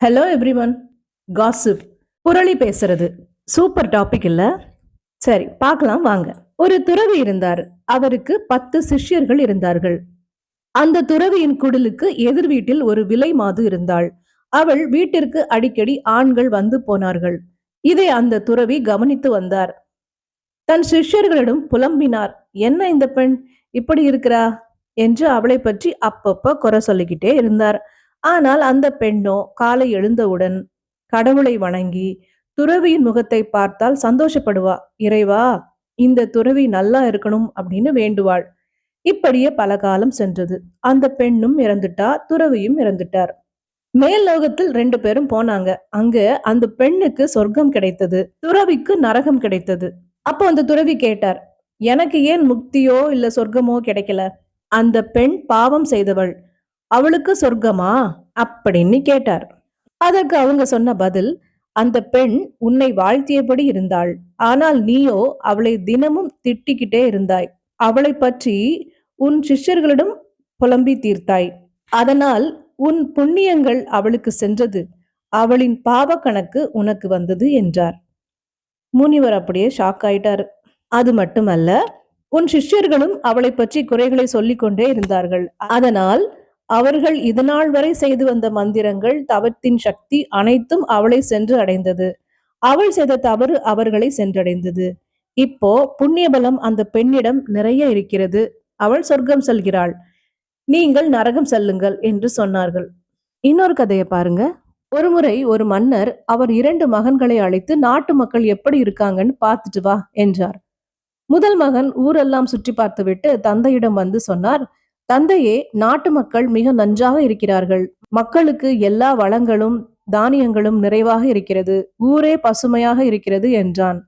Hello everyone gossip புரளி பேசுறது. Super topic இல்ல. சரி பார்க்கலாம் வாங்க. ஒரு துறவி இருந்தார். அவருக்கு பத்து சிஷ்யர்கள் இருந்தார்கள். அந்த துறவியின் குடிலுக்கு எதிர் வீட்டில் ஒரு விலை மாது இருந்தாள். அவள் வீட்டிற்கு அடிக்கடி ஆண்கள் வந்து போனார்கள். இதை அந்த துறவி கவனித்து வந்தார். தன் சிஷ்யர்களிடம் புலம்பினார். என்ன இந்த பெண்? இப்படி இருக்கிறா? என்று அவளை பற்றி அப்பப்போ குறை சொல்லிக்கிட்டே இருந்தார். ஆனால் அந்த பெண்ணோ காலை எழுந்தவுடன் கடவுளை வணங்கி துறவியின் முகத்தை பார்த்தால் சந்தோஷப்படுவா இறைவா இந்த துறவி நல்லா இருக்கணும் அப்படின்னு வேண்டுவாள். இப்படியே பல காலம் சென்றது. அந்த பெண்ணும் இறந்துட்டா துறவியும் இறந்துட்டார். மேல் லோகத்தில் ரெண்டு பேரும் போனாங்க. அங்க அந்த பெண்ணுக்கு சொர்க்கம் கிடைத்தது துறவிக்கு நரகம் கிடைத்தது. அப்போ அந்த துறவி கேட்டார் எனக்கு ஏன் முக்தியோ இல்ல சொர்க்கமோ கிடைக்கல? அந்த பெண் பாவம் செய்தவள். அவளுக்கு சொர்க்கமா? அப்படின்னு கேட்டார். அதற்கு அவங்க சொன்ன பதில் அந்த பெண் உன்னை வாழ்த்தியபடி இருந்தாள். ஆனால் நீயோ அவளை தினமும் திட்டிக்கிட்டே இருந்தாய். அவளை பற்றி உன் சிஷ்யர்களிடம் புலம்பி தீர்த்தாய். அதனால் உன் புண்ணியங்கள் அவளுக்கு சென்றது. அவளின் பாவ கணக்கு உனக்கு வந்தது என்றார். முனிவர் அப்படியே ஷாக் ஆயிட்டார். அது மட்டுமல்ல உன் சிஷ்யர்களும் அவளை பற்றி குறைகளை சொல்லிக்கொண்டே இருந்தார்கள். அதனால் அவர்கள் இதுநாள் வரை செய்து வந்த மந்திரங்கள் தவத்தின் சக்தி அனைத்தும் அவளை சென்று அடைந்தது. அவள் செய்த தவறு அவர்களை சென்றடைந்தது. இப்போ புண்ணியபலம் அந்த பெண்ணிடம் நிறைய இருக்கிறது. அவள் சொர்க்கம் செல்கிறாள். நீங்கள் நரகம் செல்லுங்கள் என்று சொன்னார்கள். இன்னொரு கதையை பாருங்க. ஒருமுறை ஒரு மன்னர் அவர் இரண்டு மகன்களை அழைத்து நாட்டு மக்கள் எப்படி இருக்காங்கன்னு பார்த்துட்டு வா என்றார். முதல் மகன் ஊரெல்லாம் சுற்றி பார்த்துவிட்டு தந்தையிடம் வந்து சொன்னார் தந்தையே நாட்டு மக்கள் மிக நன்றாக இருக்கிறார்கள். மக்களுக்கு எல்லா வளங்களும் தானியங்களும் நிறைவாக இருக்கிறது. ஊரே பசுமையாக இருக்கிறது என்றான்.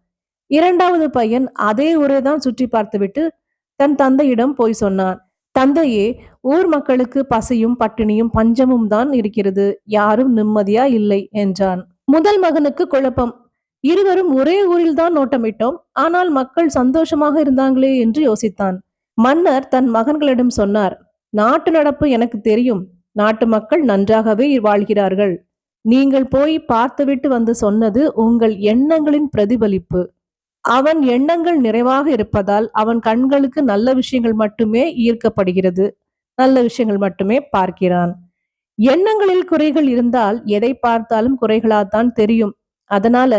இரண்டாவது பையன் அதே ஊரை தான் சுற்றி பார்த்துவிட்டு தன் தந்தையிடம் போய் சொன்னான். தந்தையே ஊர் மக்களுக்கு பசியும் பட்டினியும் பஞ்சமும் தான் இருக்கிறது. யாரும் நிம்மதியா இல்லை என்றான். முதல் மகனுக்கு குழப்பம். இருவரும் ஒரே ஊரில் தான் நோட்டமிட்டோம். ஆனால் மக்கள் சந்தோஷமாக இருந்தாங்களே என்று யோசித்தான். மன்னர் தன் மகன்களிடம் சொன்னார் நாட்டு நடப்பு எனக்கு தெரியும். நாட்டு மக்கள் நன்றாகவே வாழ்கிறார்கள். நீங்கள் போய் பார்த்துவிட்டு வந்து சொன்னது உங்கள் எண்ணங்களின் பிரதிபலிப்பு. அவன் எண்ணங்கள் நிறைவாக இருப்பதால் அவன் கண்களுக்கு நல்ல விஷயங்கள் மட்டுமே ஈர்க்கப்படுகிறது. நல்ல விஷயங்கள் மட்டுமே பார்க்கிறான். எண்ணங்களில் குறைகள் இருந்தால் எதை பார்த்தாலும் குறைகளாத்தான் தெரியும். அதனால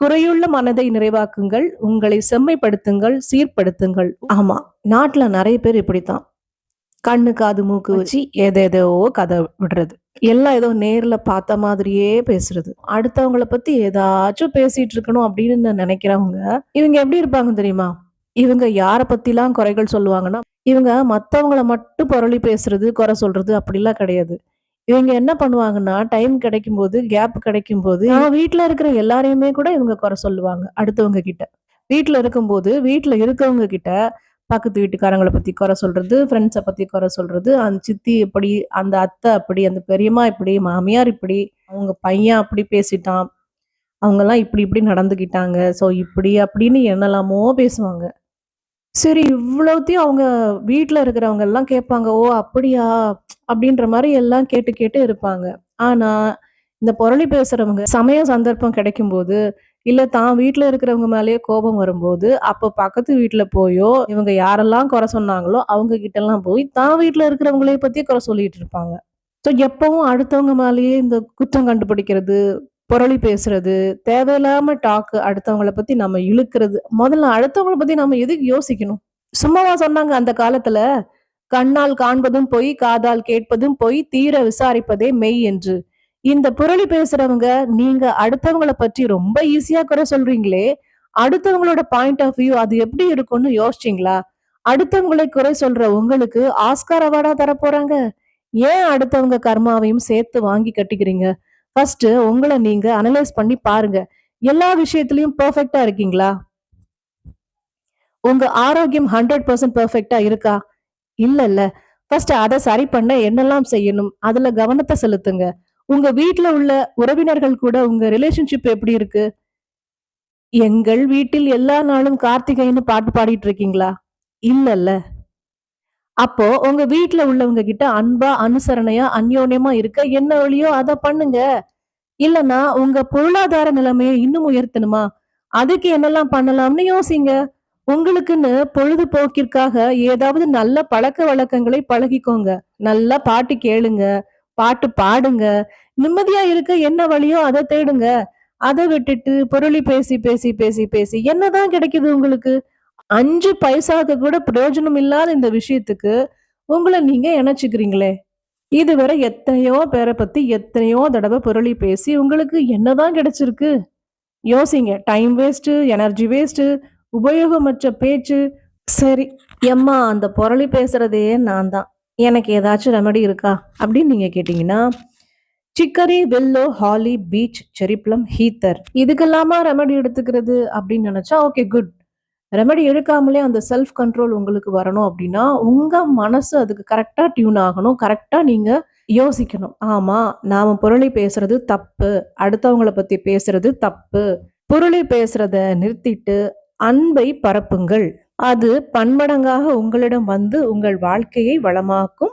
குறையுள்ள மனதை நிறைவாக்குங்கள் உங்களை செம்மைப்படுத்துங்கள் சீர்படுத்துங்கள். ஆமா நாட்டுல நிறைய பேர் இப்படித்தான். கண்ணு காது மூக்கு வச்சு எதேதோ கதை விடுறது. எல்லாம் ஏதோ நேர்ல பார்த்த மாதிரியே பேசுறது. அடுத்தவங்கள பத்தி ஏதாச்சும் பேசிட்டு இருக்கணும் அப்படின்னு நினைக்கிறவங்க இவங்க எப்படி இருப்பாங்க தெரியுமா? இவங்க யார பத்திலாம் குறைகள் சொல்லுவாங்கன்னா இவங்க மற்றவங்கள மட்டும் பொருளி பேசுறது குறை சொல்றது அப்படிலாம் கிடையாது. இவங்க என்ன பண்ணுவாங்கன்னா டைம் கிடைக்கும் போது கேப் கிடைக்கும் போது வீட்டுல இருக்கிற எல்லாரையுமே கூட இவங்க குறை சொல்லுவாங்க அடுத்தவங்க கிட்ட. வீட்டுல இருக்கும்போது வீட்டுல இருக்கவங்க கிட்ட பக்கத்து வீட்டுக்காரங்களை பத்தி குறை சொல்றது ஃப்ரெண்ட்ஸை பத்தி குறை சொல்றது அந்த சித்தி இப்படி அந்த அத்தை அப்படி அந்த பெரியம்மா இப்படி மாமியார் இப்படி அவங்க பையன் அப்படி பேசிட்டான் அவங்கெல்லாம் இப்படி இப்படி நடந்துக்கிட்டாங்க ஸோ இப்படி அப்படின்னு என்னெல்லாமோ பேசுவாங்க. சரி இவ்வளோத்தையும் அவங்க வீட்டில் இருக்கிறவங்க எல்லாம் கேட்பாங்க ஓ அப்படியா? அப்படின்ற மாதிரி எல்லாம் கேட்டு கேட்டு இருப்பாங்க. ஆனால் இந்த புரளி பேசுகிறவங்க சமய சந்தர்ப்பம் கிடைக்கும் போது தான் வீட்டில் இருக்கிறவங்க மேலேயே கோபம் வரும்போது அப்போ பக்கத்து வீட்டில் போயோ இவங்க யாரெல்லாம் குறை சொன்னாங்களோ அவங்க கிட்ட போய் தான் வீட்டில் இருக்கிறவங்களே பற்றி குறை சொல்லிட்டு இருப்பாங்க. ஸோ எப்பவும் அடுத்தவங்க மேலேயே இந்த குற்றம் கண்டுபிடிக்கிறது புரளி பேசுறது தேவையில்லாம டாக்கு அடுத்தவங்கள பத்தி நம்ம இழுக்கிறது முதல்ல அடுத்தவங்கள பத்தி நம்ம எதுக்கு யோசிக்கணும்? சும்மாவா சொன்னாங்க அந்த காலத்துல கண்ணால் காண்பதும் பொய் காதால் கேட்பதும் பொய் தீர விசாரிப்பதே மெய் என்று. இந்த புரளி பேசுறவங்க நீங்க அடுத்தவங்கள பற்றி ரொம்ப ஈஸியா குறை சொல்றீங்களே அடுத்தவங்களோட பாயிண்ட் ஆஃப் வியூ அது எப்படி இருக்கும்னு யோசிச்சிங்களா? அடுத்தவங்களை குறை சொல்ற உங்களுக்கு ஆஸ்கார் அவார்டா தர போறாங்க ஏன் அடுத்தவங்க கர்மாவையும் சேர்த்து வாங்கி கட்டிக்கிறீங்க? ஃபர்ஸ்ட் உங்களை நீங்க அனலைஸ் பண்ணி பாருங்க. எல்லா விஷயத்திலயும் பர்ஃபெக்டா இருக்கீங்களா? உங்க ஆரோக்கியம் ஹண்ட்ரட் பர்சன்ட் பர்ஃபெக்டா இருக்கா? இல்ல இல்ல ஃபர்ஸ்ட் அதை சரி பண்ண என்னெல்லாம் செய்யணும்? அதுல கவனத்தை செலுத்துங்க. உங்க வீட்டுல உள்ள உறவினர்கள் கூட உங்க ரிலேஷன்ஷிப் எப்படி இருக்கு? எங்கள் வீட்டில் எல்லா நாளும் கார்த்திகைன்னு பாட்டு பாடிட்டு இருக்கீங்களா? இல்லல்ல. அப்போ உங்க வீட்டுல உள்ளவங்க கிட்ட அன்பா அனுசரணையா அந்யோன்யமா இருக்க என்ன வழியோ அதை பண்ணுங்க. இல்லனா உங்க பொருளாதார நிலைமையை இன்னும் உயர்த்தணுமா? அதுக்கு என்னெல்லாம் பண்ணலாம்னு யோசிங்க. உங்களுக்குன்னு பொழுதுபோக்கிற்காக ஏதாவது நல்ல பழக்க வழக்கங்களை பழகிக்கோங்க. நல்லா பாட்டு கேளுங்க பாட்டு பாடுங்க. நிம்மதியா இருக்க என்ன வழியோ அதை தேடுங்க. அதை விட்டுட்டு பொருளி பேசி பேசி பேசி பேசி என்னதான் கிடைக்குது உங்களுக்கு? அஞ்சு பைசாக்கு கூட பிரயோஜனம் இல்லாத இந்த விஷயத்துக்கு உங்களை நீங்க இணைச்சுக்கிறீங்களே. இதுவரை எத்தனையோ பேரை பத்தி எத்தனையோ தடவை பொருளி பேசி உங்களுக்கு என்னதான் கிடைச்சிருக்கு? யோசிங்க. டைம் வேஸ்ட்டு எனர்ஜி வேஸ்ட்டு உபயோகமற்ற பேச்சு. சரி எம்மா அந்த புரளி பேசுறதே நான் தான். எனக்கு ஏதாச்சும் ரெமடி இருக்கா? அப்படின்னு நீங்க கேட்டீங்கன்னா chicory willow holly beech cherry plum heather. இதுக்கெல்லாமா remedy எடுத்துக்கிறது அப்படின்னு நினைச்சா ஓகே குட் ரெமடி எடுக்காமலே அந்த செல்ஃப் கண்ட்ரோல் உங்களுக்கு வரணும் அப்படின்னா உங்கள் மனசு அதுக்கு கரெக்டாக டியூன் ஆகணும் கரெக்டாக நீங்கள் யோசிக்கணும். ஆமாம் நாம் பொருளை பேசுறது தப்பு அடுத்தவங்கள பற்றி பேசுறது தப்பு பொருளை பேசுறத நிறுத்திட்டு அன்பை பரப்புங்கள். அது பன்மடங்காக உங்களிடம் வந்து உங்கள் வாழ்க்கையை வளமாக்கும்